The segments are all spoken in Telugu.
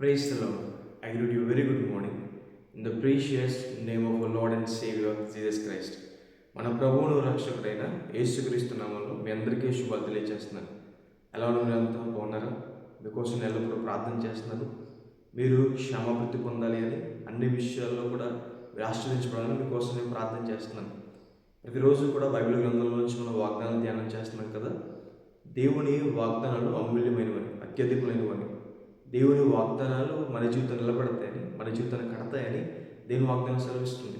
Praise the Lord. I greet you. Very good morning. In the precious name of our Lord and Savior మన ప్రభువును రక్షకుడైన యేసుక్రీస్తు నామంలో మీ అందరికీ శుభాలు తెలియజేస్తున్నాను ఎలా ఉన్నారు అంతా బాగున్నారా? మీకోసం నేను ఎల్లప్పుడూ ప్రార్థన చేస్తున్నాను. మీరు క్షమాభివృద్ధి పొందాలి అని అన్ని విషయాల్లో కూడా మీరు ఆశ్రయించబడాలని మీకోసం నేను ప్రార్థన చేస్తున్నాను. ప్రతిరోజు కూడా బైబిల్ గ్రంథంలో నుంచి మనం వాగ్దానం ధ్యానం చేస్తున్నాం కదా. దేవుని వాగ్దానాలు అమూల్యమైనవని అత్యధికమైనవని దేవుని వాగ్దానాలు మన జీవితం నిలబడతాయని మన జీవితాన్ని కడతాయని దేవుని వాగ్దానం సెలవిస్తుంది.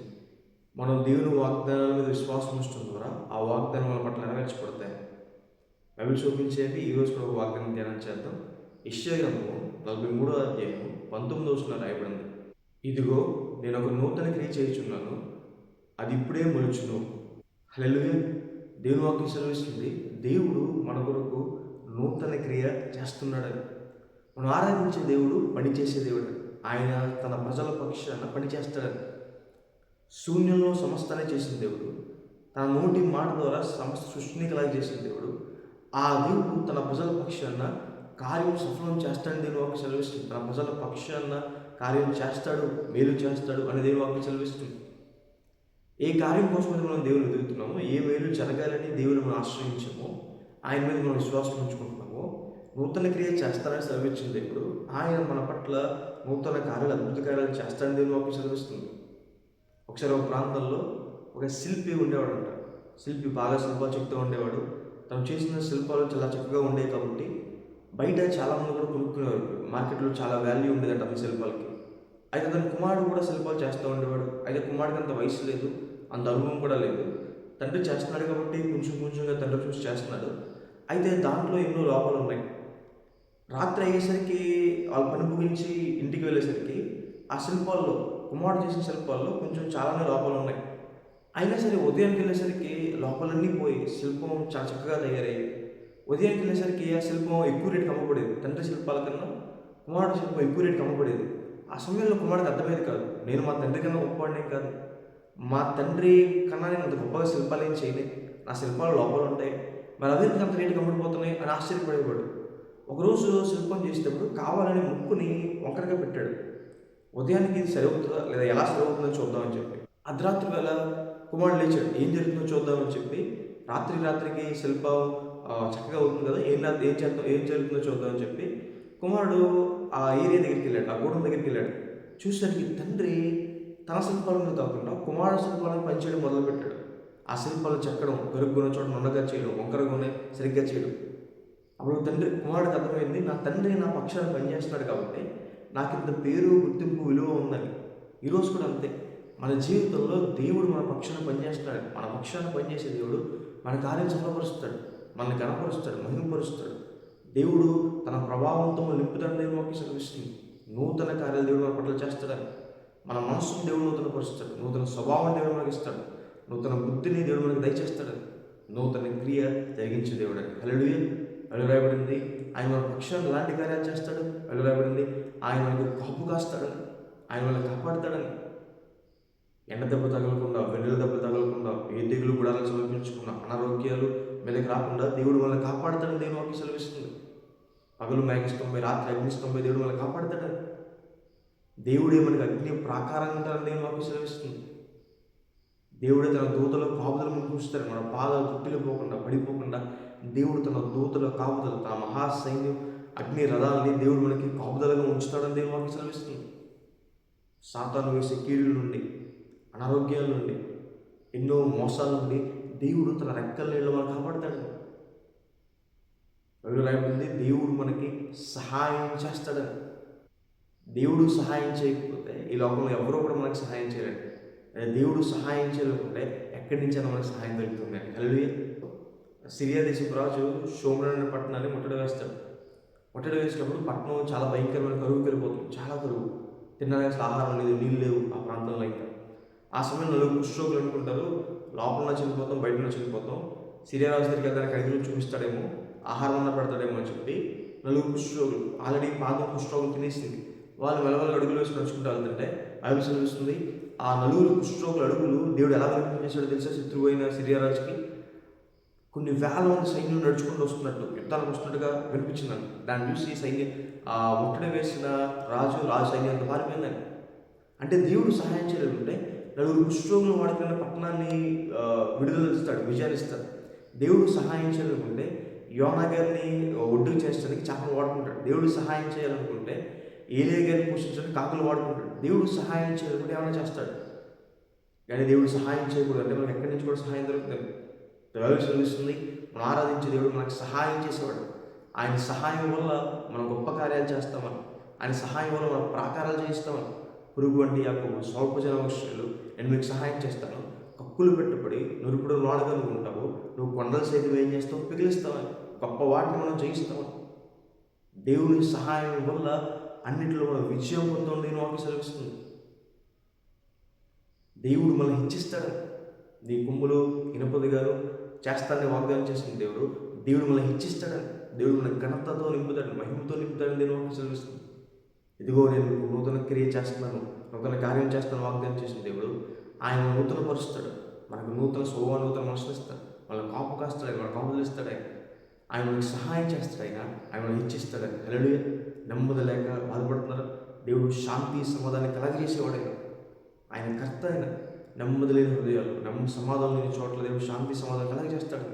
మనం దేవుని వాగ్దానాల మీద విశ్వాసం ఉంచడం ద్వారా ఆ వాగ్దానం మన పట్ల నెరవేర్చబడతాయి. బైబిల్ చూపించేది ఈరోజు కూడా ఒక వాగ్దానం ధ్యానం చేద్దాం. ఇష్యగ్రంథము నలభై మూడో అధ్యాయం పంతొమ్మిదో వచ్చిన రాయబడింది. ఇదిగో నేను ఒక నూతన క్రియ చేయుచున్నాను. అది ఇప్పుడే మొలుచును. హల్లెలూయా! దేవుని వాక్యం సెలవిస్తుంది. దేవుడు మన కొరకు నూతన క్రియ చేస్తున్నాడని. మనం ఆరాధించే దేవుడు పనిచేసే దేవుడు. ఆయన తన ప్రజల పక్షాన పనిచేస్తాడని. శూన్యంలో సమస్తానే చేసిన దేవుడు. తన నోటి మాట ద్వారా సమస్త సృష్టిని కలగ చేసిన దేవుడు. ఆ దేవుడు తన ప్రజల పక్షాన కార్యం సఫలం చేస్తాడని దేవుని వాక్యం సెలవిస్తుంది. తన ప్రజల పక్షాన కార్యం చేస్తాడు మేలు చేస్తాడు అని దేవుని వాక్యం సెలవిస్తుంది. ఏ కార్యం కోసం మనం దేవుని ఎదుగుతున్నామో ఏ మేలు జరగాలని దేవుని మనం ఆశ్రయించామో ఆయన మీద మనం విశ్వాసం ఉంచుకుంటాం. నూతన క్రియ చేస్తారని సెలవిచ్చింది ఇప్పుడు. ఆయన మన పట్ల నూతన కార్యాలు అద్భుత కార్యాలు చేస్తాడని దేవుని వాక్యం సెలవిస్తుంది. ఒకసారి ఒక ప్రాంతంలో ఒక శిల్పి ఉండేవాడంట. శిల్పి బాగా శిల్పాలు చెప్తూ ఉండేవాడు. తను చేసిన శిల్పాలు చాలా చక్కగా ఉండేవి కాబట్టి బయట చాలామంది కూడా కొనుక్కునేవారు. మార్కెట్లో చాలా వాల్యూ ఉండేదంట అతని శిల్పాలకి. అయితే అతని కుమారుడు కూడా శిల్పాలు చేస్తూ ఉండేవాడు. అయితే కుమారుడికి అంత వయసు లేదు అంత అనుభవం కూడా లేదు. తండ్రి చేస్తున్నాడు కాబట్టి కొంచెం కొంచెంగా తండ్రి చూసి చేస్తున్నాడు. అయితే దాంట్లో ఎన్నో లోపాలు ఉన్నాయి రాత్రి అయ్యేసరికి వాళ్ళ పని ముగించి ఇంటికి వెళ్ళేసరికి ఆ శిల్పాల్లో కుమారుడు చేసిన శిల్పాల్లో కొంచెం చాలానే లోపాలు ఉన్నాయి అయినా సరే ఉదయానికి వెళ్ళేసరికి లోపాలన్నీ పోయి శిల్పం చాలా చక్కగా తయారయ్యాయి. ఉదయానికి వెళ్ళేసరికి ఆ శిల్పం ఎక్కువ రేటు కమ్మపడేది తండ్రి శిల్పాల కన్నా కుమారుడు శిల్పం ఎక్కువ రేటు కమ్మపడేది ఆ సమయంలో కుమారుడికి అర్థమయ్యేది కాదు నేను మా తండ్రి కన్నా గొప్పవాడిని కాదు. మా తండ్రి కన్నా నేను అంత గొప్పగా శిల్పాలు ఏం చేయలేదు. నా శిల్పాలు లోపాలు ఉంటాయి మరి అదే అంత రేటు అమ్ముడిపోతున్నాయి? అని ఆశ్చర్యపడేవాడు. ఒకరోజు శిల్పం చేసేటప్పుడు కావాలని ముక్కుని వంకరగా పెట్టాడు. ఉదయానికి ఇది సరివుతుందా లేదా ఎలా సరివుతుందో చూద్దామని చెప్పి. అర్ధరాత్రి వేళ కుమారుడు లేచాడు. ఏం జరుగుతుందో చూద్దామని చెప్పి రాత్రి రాత్రికి శిల్పం చక్కగా అవుతుంది కదా ఏం ఏం చేద్దాం ఏం జరుగుతుందో చూద్దామని చెప్పి కుమారుడు ఆ ఏరియా దగ్గరికి వెళ్ళాడు ఆ గూడెం దగ్గరికి వెళ్ళాడు. చూసరికి తండ్రి తన శిల్పాల మీద కాకుండా కుమారుడు శిల్పాలను పనిచేయడం మొదలుపెట్టాడు. ఆ శిల్పాలు చెక్కడం గరుగ్గున చోట నుండగా చేయడం వంకరగానే సరిగ్గా చేయడం. అప్పుడు తండ్రి కుమారుడికి అర్థమైంది నా తండ్రి నా పక్షాన్ని పనిచేస్తున్నాడు కాబట్టి నాకు ఇంత పేరు గుర్తింపు విలువ ఉందని. ఈరోజు కూడా అంతే. మన జీవితంలో దేవుడు మన పక్షాన్ని పనిచేస్తున్నాడు. మన పక్షాన్ని పనిచేసే దేవుడు మన కార్యం సఫలపరుస్తాడు మనల్ని గణపరుస్తాడు మహిమపరుస్తాడు. దేవుడు తన ప్రభావంతో మన నింపుతాడు మాకు సెలవిస్తుంది నూతన కార్యాలు దేవుడు మన పట్ల చేస్తాడని. మన మనస్సును దేవుడు నూతన పరుస్తాడు. నూతన స్వభావం దేవుడు మనకి ఇస్తాడు. నూతన బుద్ధిని దేవుడు మనకి దయచేస్తాడని. నూతన క్రియ జరిగించే దేవుడు అని. హల్లెలూయా రాయబడింది. ఆయన మన పక్షాన్ని ఎలాంటి కార్యాలు చేస్తాడు? అల్లు రాయబడింది. ఆయన మనకు కాపు కాస్తాడని ఆయన మనల్ని కాపాడతాడని ఎండ దెబ్బ తగలకుండా వెన్నెల దెబ్బ తగలకుండా ఏ తెగులు కూడా సమర్పించుకున్న అనారోగ్యాలు మీదకి రాకుండా దేవుడు మనల్ని కాపాడతాడని దేవుడు మాకు సెలవిస్తుంది. పగలు మేఘస్తంభై రాత్రి అగ్నిస్తంభై దేవుడు మనల్ని కాపాడతాడని దేవుడే మనకి అగ్ని ప్రాకారంగా దేవుని దేవుడు మాకు సెలవిస్తుంది. దేవుడే తన దూతలో కాపుదల ముందు చూస్తారు మన పాదాలు తుట్టిలో పోకుండా పడిపోకుండా దేవుడు తన దూతల కాపుదల తన మహాసైన్యం అగ్ని రథాలని దేవుడు మనకి కాపుదలగా ఉంచుతాడని దేవుడు మనకి సెలవిస్తుంది. సాతాను వేసే కీళ్ళ నుండి అనారోగ్యాల నుండి ఎన్నో మోసాల నుండి దేవుడు తన రెక్కల నీళ్ళు మనకు కాపాడతాడు. బైబిల్ రాయబడింది దేవుడు మనకి సహాయం చేస్తాడని దేవుడు సహాయం చేయకపోతే ఈ లోకంలో ఎవరో కూడా మనకి సహాయం చేయలేడు దేవుడు సహాయం చేయలేకుంటే ఎక్కడి నుంచైనా మనకి సహాయం దొరుకుతుంది. హల్లుయ సిరియా దేశపు రాజు షోమరన్ పట్టణాన్ని ముట్టడి వేస్తాడు. ముట్టడి వేసినప్పుడు పట్టణం చాలా భయంకరమైన కరువు కలిపోతుంది చాలా కరువు. తినడానికి అసలు ఆహారం లేదు నీళ్ళు లేవు ఆ ప్రాంతంలో అయితే ఆ సమయంలో నలుగురు కుష్ఠరోగులు అనుకుంటారు లోపల చనిపోతాం బయట చనిపోతాం. సిరియా రాజు దగ్గరికి వెళ్ళడానికి ఐదుగురు చూపిస్తాడేమో ఆహారం అన్న పెడతాడేమో అని చెప్పి నలుగురు కుష్ఠరోగులు ఆల్రెడీ పాదం కుష్ఠరోగులు తినేసింది. వాళ్ళు మెలవలు అడుగులు వేసి నడుచుకుంటూ వెళ్తుంటే అవి వస్తుంది ఆ నలుగురు కుష్ఠరోగుల అడుగులు దేవుడు ఎలా వినిపించేశాడో తెలుసా శత్రువైన సిరియా రాజుకి? కొన్ని వేల మంది సైన్యం నడుచుకుంటూ వస్తున్నట్టు యుద్ధాలకు వస్తున్నట్టుగా వినిపించిందని దాన్ని చూసి సైన్యం ఆ ముట్టడి వేసిన రాజు రాజు సైన్యానికి పారిపోయిందని అంటే దేవుడు సహాయం చేయాలంటే నలుగురు కుష్ఠరోగులు వాడుకునే పట్టణాన్ని విడుదల ఇస్తాడు విజయాన్ని ఇస్తాడు. దేవుడు సహాయం చేయాలనుకుంటే యోనా గారిని ఒడ్డు చేసడానికి చేపలు వాడుకుంటాడు. దేవుడు సహాయం చేయాలనుకుంటే ఏలియా గారిని పోషించడానికి కాకులు వాడుకుంటాడు. దేవుడు సహాయం చేయాలనుకుంటే ఏమైనా చేస్తాడు? కానీ దేవుడు సహాయం చేయకూడదు అంటే మనకి ఎక్కడి నుంచి కూడా సహాయం దొరుకుతుంది బైబిల్ చదివిస్తుంది మనం ఆరాధించే దేవుడు మనకు సహాయం చేసేవాడు. ఆయన సహాయం వల్ల మనం గొప్ప కార్యాలు చేస్తామని ఆయన సహాయం వల్ల మనం ప్రాకారాలు చేయిస్తామని పురుగు వంటి యొక్క స్వల్ప జనవశ్యులు నేను మీకు సహాయం చేస్తాను. కక్కులు పెట్టుబడి నురుపుడు లోడగలుగుంటావు నువ్వు కొండల సైతం ఏం చేస్తావు? పిగిలిస్తావని గొప్ప వాటిని మనం జయిస్తామని. దేవుని సహాయం వల్ల అన్నింటిలో మనం విజయం పొందండి నేను సెలవిస్తుంది. దేవుడు మనల్ని హెచ్చిస్తాడు. నీ కొమ్ములు ఇనపదిగాను చేస్తానని వాగ్దానం చేసిన దేవుడు దేవుడు మనల్ని హెచ్చిస్తాడని దేవుడు మన ఘనతతో నింపుతాడు మహిమతో నింపుతాడని నేను వాక్యం చదివిస్తుంది ఇదిగో నేను నూతన క్రియ చేస్తున్నాను నూతన కార్యం చేస్తాను వాగ్దానం చేసిన దేవుడు ఆయన నూతన పరుస్తాడు. మనకు నూతన శోభ నూతన మనసులు ఇస్తాడు. వాళ్ళ కాపు కాస్తాడు ఆయన మన కాపులు ఇస్తాడు ఆయన. ఆయన మనకి సహాయం చేస్తాడు ఆయన. ఆయన మనకి హెచ్చిస్తాడు ఆయన. నెమ్మది లేక బాధపడుతున్నారు. దేవుడు శాంతి సమాధానం కలగజేసేవాడు ఆయన. ఆయన కర్త ఆయన. నెమ్మది లేని హృదయాలు నమ్మ సమాధానం లేని చోట్ల దేవుడు శాంతి సమాధానం కలగజేస్తాడు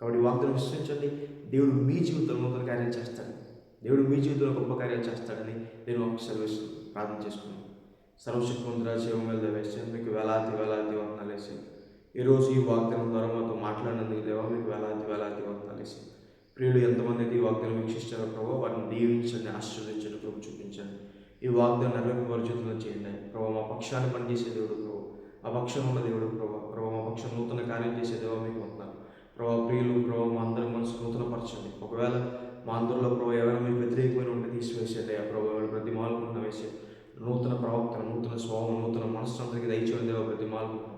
కాబట్టి వాగ్దానం విశ్వసించండి. దేవుడు మీ జీవితంలో నూతన కార్యం చేస్తాడు. దేవుడు మీ జీవితంలో గొప్ప కార్యం చేస్తాడని నేను ఒక సర్వీస్ ప్రార్థన చేసుకున్నాను సర్వశక్తివంతురా జీవం వేసి మీకు వేలాది వేలాది వందనాలు వేసి ఈరోజు ఈ వాగ్దానం ద్వారా మాతో మాట్లాడినందుకు దేవా మీకు వేలాది వేలాది వందనాలు వేసి ప్రియులు ఎంతమంది అయితే ఈ వాగ్దానం వీక్షిస్తారో ప్రభావ వారిని దీవించండి ఆశీర్వదించండి ప్రభు చూపించండి. ఈ వాగ్దానం నెరవేర్పు వారి జీవితంలో చేయండి. ప్రభావ మా పక్షాన్ని పనిచేసే దేవుడు అపక్షం ఆ పక్షం ఉన్న దేవుడు ప్రభావ ప్రభావ మా పక్షం నూతన కార్యం చేసే దేవా మీకు వందనాలు. ప్రభావ ప్రియులు ప్రభావ మా అందరి మనసు నూతన పరచండి ఒకవేళ మా అందరిలో ప్రభావ ఎవరైనా మీకు వ్యతిరేకమైన ఉంటే తీసివేసేది ఆ ప్రభావ ప్రతి మాలకున్న వేసే నూతన ప్రవక్త నూతన స్వామి నూతన మనసు అందరికీ దయచేయండి దేవా ప్రతి మాల్కుండా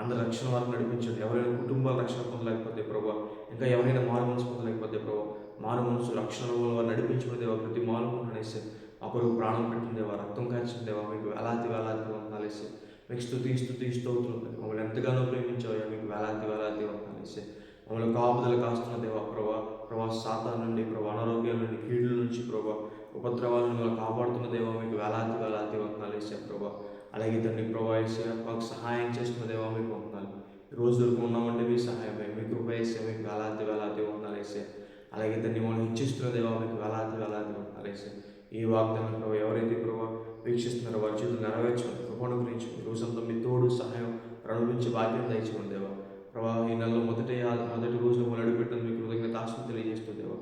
అందరి రక్షణ వారికి నడిపించండి. ఎవరైనా కుటుంబాల రక్షణ పొందలేకపోతే ప్రభా ఇంకా ఎవరైనా మారు మనసు పొందలేకపోతే ప్రభావ మారు మనసు రక్షణ వారు నడిపించుకునే దేవా ప్రతి మాల్కుండా అనేసి ఒకరు ప్రాణం పెట్టిన దేవా రక్తం కాల్చింది దేవా మీకు వేలాది వేలాది వందాలేసి మీకు స్థుతి స్థుతి స్తోత్రులు మమ్మల్ని ఎంతగానో ప్రేమించావయ్యా మీకు వేలాది వేలాది వందాలేసి మమ్మల్ని కాపుదల కాస్తున్న దేవా ప్రభా ప్రభా సాతా నుండి ప్రభా అనారోగ్యాల నుండి కీడుల నుంచి ప్రభా ఉపద్రవాల నుండి కాపాడుతున్న దేవా మీకు వేలాది వేలాది వందనాలు ప్రభా. అలాగే తండ్రి ప్రభా వేసే మాకు సహాయం చేస్తున్న దేవా మీకు వందనాలు రోజు వరకు ఉన్నామంటే మీ సహాయమే. మీ కృప వేసే మీకు వేలాది వేలాది వందనాలు అలాగే తండ్రి మమ్మల్ని ఇచ్చిస్తున్న దేవా మీకు వేలాది వేలాది వందనాలు ఈ వాగ్దానం ప్రభావ ఎవరైతే ప్రభావ వీక్షిస్తున్నారో వారి జీవితం నెరవేర్చుకుంటారు కృపను గురించి రోజంతా మీ తోడు సహాయం నుంచి భాగ్యం దహించుకొని దేవా. ప్రభా ఈ నెలలో మొదటి మొదటి రోజు మొదలు అడుగుపెట్టిన మీకు కృతజ్ఞత ఆశలు తెలియజేస్తుందేవా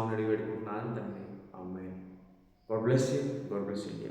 అని అడిగి పెట్టుకుంటున్నాను తండ్రి. అమ్మాయి God bless you. God bless India